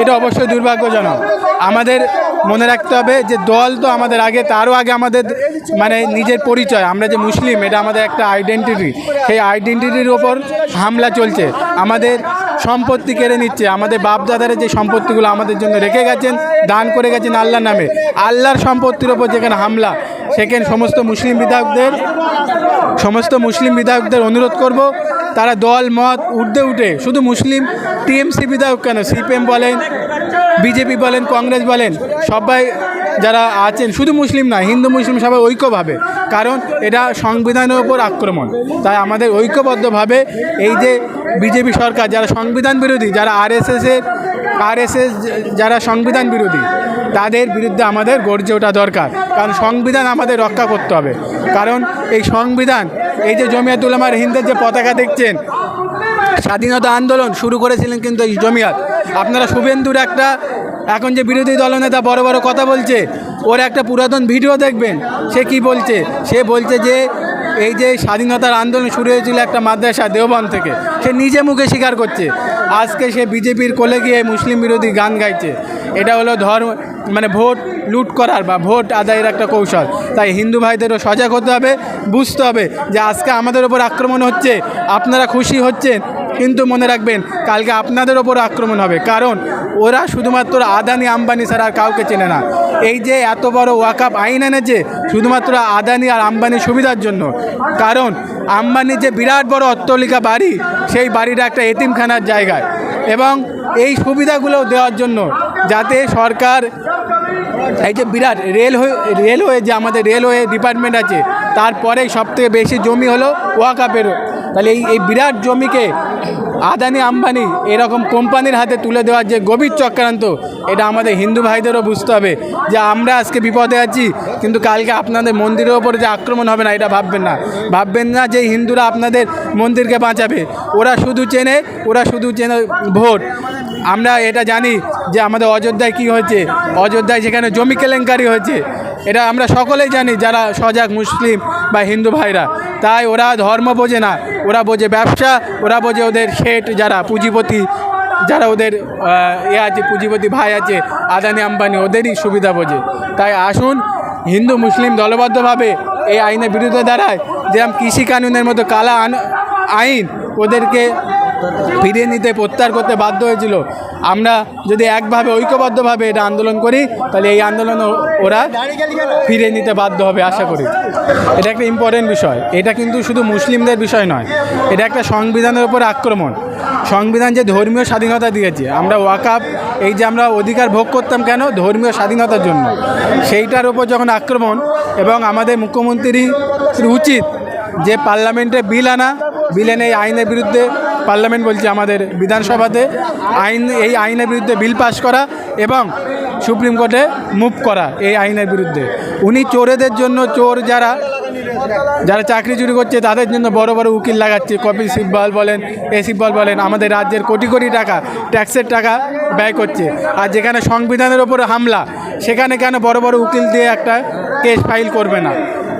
এটা অবশ্যই দুর্ভাগ্যজনক। আমাদের মনে রাখতে হবে যে দল তো আমাদের আগে, তারও আগে আমাদের মানে নিজের পরিচয়। আমরা যে মুসলিম, এটা আমাদের একটা আইডেন্টিটি সেই আইডেন্টিটির ওপর হামলা চলছে। আমাদের সম্পত্তি কেড়ে নিচ্ছে। আমাদের বাপদাদারা যে সম্পত্তিগুলো আমাদের জন্য রেখে গেছেন, দান করে গেছেন আল্লাহর নামে। আল্লাহর সম্পত্তির ওপর যেখানে হামলা, সেখানে সমস্ত মুসলিম বিধায়কদের, সমস্ত মুসলিম বিধায়কদের অনুরোধ করব তারা দল, মত, উঠতে উঠে, শুধু মুসলিম টিএমসি বিধায়ক কেন? সিপিএম বলেন, বিজেপি বলেন, কংগ্রেস বলেন, সবাই যারা আছেন, শুধু মুসলিম না, হিন্দু, মুসলিম সবাই ঐক্যভাবে, কারণ এটা সংবিধানের ওপর আক্রমণ। তাই আমাদের ঐক্যবদ্ধভাবে এই যে বিজেপি সরকার, যারা সংবিধান বিরোধী, যারা আরএসএসের আরএসএস যারা সংবিধান বিরোধী, তাদের বিরুদ্ধে আমাদের গর্জে ওঠা দরকার। কারণ সংবিধান আমাদের রক্ষা করতে হবে। কারণ এই সংবিধান এই যে জমিয়াত উলামার হিন্দের যে পতাকা দেখছেন, স্বাধীনতা আন্দোলন শুরু করেছিলেন কিন্তু এই জমিয়াত। আপনারা শুভেন্দুর একটা, এখন যে বিরোধী দলনেতা বড় বড় কথা বলছে, ওর একটা পুরাতন ভিডিও দেখবেন, সে কি বলছে? সে বলছে যে, এই যে স্বাধীনতার আন্দোলন শুরু হয়েছিল একটা মাদ্রাসা দেওবন থেকে, সে নিজে মুখে স্বীকার করছে। আজকে সে বিজেপির কোলে গিয়ে মুসলিম বিরোধী গান গাইছে। এটা হলো ধর্ম মানে ভোট লুট করার বা ভোট আদায়ের একটা কৌশল। তাই হিন্দু ভাইদেরও সজাগ হতে হবে, বুঝতে হবে যে আজকে আমাদের ওপর আক্রমণ হচ্ছে, আপনারা খুশি হচ্ছেন, কিন্তু মনে রাখবেন কালকে আপনাদের ওপর আক্রমণ হবে। কারণ ওরা শুধুমাত্র আদানি আম্বানি ছাড়া আর কাউকে চেনে না। এই যে এত বড় ওয়াকাপ আইন এনেছে, শুধুমাত্র আদানি আর আম্বানির সুবিধার জন্য। কারণ আম্বানির যে বিরাট বড় অট্টলিকা বাড়ি, সেই বাড়িটা একটা এতিমখানার জায়গায়। এবং এই সুবিধাগুলো দেওয়ার জন্য যাতে সরকার, এই যে বিরাট রেলওয়ে রেলওয়ে যে আমাদের রেলওয়ে ডিপার্টমেন্ট আছে তারপরেই সবথেকে বেশি জমি হলো ওয়াকাপেরও। তাহলে এই এই বিরাট জমিকে আদানি আম্বানি এরকম কোম্পানির হাতে তুলে দেওয়ার যে গভীর চক্রান্ত, এটা আমাদের হিন্দু ভাইদেরও বুঝতে হবে যে আমরা আজকে বিপদে আছি, কিন্তু কালকে আপনাদের মন্দিরের ওপরে যে আক্রমণ হবে না, এটা ভাববেন না। ভাববেন না যে হিন্দুরা আপনাদের মন্দিরকে বাঁচাবে। ওরা শুধু চেনে, ওরা শুধু চেনে ভোট। আমরা এটা জানি যে আমাদের অযোধ্যায় কি হয়েছে। অযোধ্যায় যেখানে জমি কেলেঙ্কারি হয়েছে, এটা আমরা সকলেই জানি যারা সজাগ মুসলিম বা হিন্দু ভাইরা। তাই ওরা ধর্ম বোঝে না, ওরা বোঝে ব্যবসা, ওরা বোঝে ওদের শেঠ যারা পুঁজিপতি, যারা ওদের ইয়ে আছে, পুঁজিপতি ভাই আছে, আদানি, আম্বানি, ওদেরই সুবিধা বোঝে। তাই আসুন, হিন্দু, মুসলিম দলবদ্ধভাবে এই আইনের বিরুদ্ধে দাঁড়ায়, যেরকম কৃষি কানুনের মতো কালা আইন ওদেরকে ফিরিয়ে নিতে প্রত্যাহার করতে বাধ্য হয়েছিল। আমরা যদি একভাবে, ঐক্যবদ্ধভাবে এটা আন্দোলন করি, তাহলে এই আন্দোলন ওরা ফিরিয়ে নিতে বাধ্য হবে আশা করি। এটা একটা ইম্পর্টেন্ট বিষয়। এটা কিন্তু শুধু মুসলিমদের বিষয় নয়। এটা একটা সংবিধানের উপর আক্রমণ। সংবিধান যে ধর্মীয় স্বাধীনতা দিয়েছে, আমরা ওয়াকাপ এই যে আমরা অধিকার ভোগ করতাম কেন? ধর্মীয় স্বাধীনতার জন্য। সেইটার উপর যখন আক্রমণ এবং আমাদের মুখ্যমন্ত্রী উচিত যে পার্লামেন্টে বিল আনা, বিল এনে এই আইনের বিরুদ্ধে পার্লামেন্ট বলছে আমাদের বিধানসভাতে আইন, এই আইনের বিরুদ্ধে বিল পাস করা এবং সুপ্রিম কোর্টে মুভ করা এই আইনের বিরুদ্ধে। উনি চোরেদের জন্য, চোর যারা যারা চাকরি চুরি করছে, তাদের জন্য বড় বড় উকিল লাগাচ্ছে। কপিল সিব্বল বলেন, এ সিব্বল বলেন, আমাদের রাজ্যের কোটি কোটি টাকা, ট্যাক্সের টাকা ব্যয় করছে। আর যেখানে সংবিধানের ওপরে হামলা, সেখানে কেন বড় বড় উকিল দিয়ে একটা কেস ফাইল করবে না?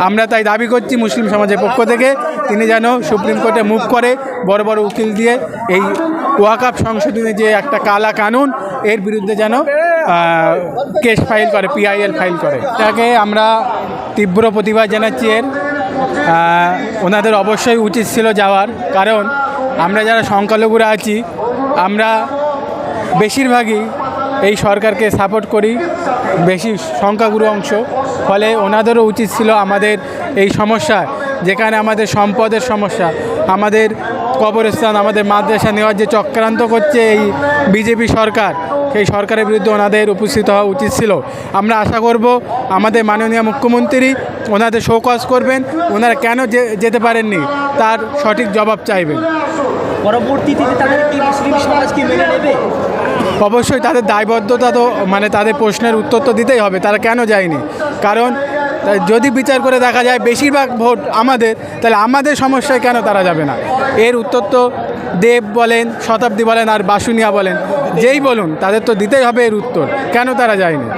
আমরা তাই দাবি করছি মুসলিম সমাজের পক্ষ থেকে। তিনি যেন সুপ্রিম কোর্টে মুভ করে বড় বড় উকিল দিয়ে এই ওয়াকাপ সংশোধনী যে একটা কালা কানুন, এর বিরুদ্ধে যেন কেস ফাইল করে পিআইএল ফাইল করে। তাকে আমরা তীব্র প্রতিবাদ জানাচ্ছি এর। ওনাদের অবশ্যই উচিত ছিল যাওয়ার। কারণ আমরা যারা সংখ্যালঘুরা আছি, আমরা বেশিরভাগই এই সরকারকে সাপোর্ট করি। বেশি সংখ্যাগুরু অংশ। ফলে ওনাদেরও উচিত ছিল আমাদের এই সমস্যা, যেখানে আমাদের সম্পদের সমস্যা, আমাদের কবরস্থান, আমাদের মাদ্রাসা নেওয়ার যে চক্রান্ত করছে এই বিজেপি সরকার, সেই সরকারের বিরুদ্ধে ওনাদের উপস্থিত হওয়া উচিত ছিল। আমরা আশা করব আমাদের মাননীয় মুখ্যমন্ত্রী ওনাদের শোকজ করবেন, ওনারা কেন যেতে পারেননি, তার সঠিক জবাব চাইবেন। পরবর্তীতে তাদের কি মুসলিম সমাজ কি মেনে নেবে? অবশ্যই তাদের দায়বদ্ধতা তো মানে তাদের প্রশ্নের উত্তর তো দিতেই হবে, তারা কেন যায়নি? কারণ যদি বিচার করে দেখা যায় বেশিরভাগ ভোট আমাদের, তাহলে আমাদের সমস্যায় কেন তারা যাবে না? এর উত্তর তো দেব বলেন, শতাব্দী বলেন আর বাসুনিয়া বলেন, যেই বলুন, তাদের তো দিতেই হবে এর উত্তর, কেন তারা যায়নি?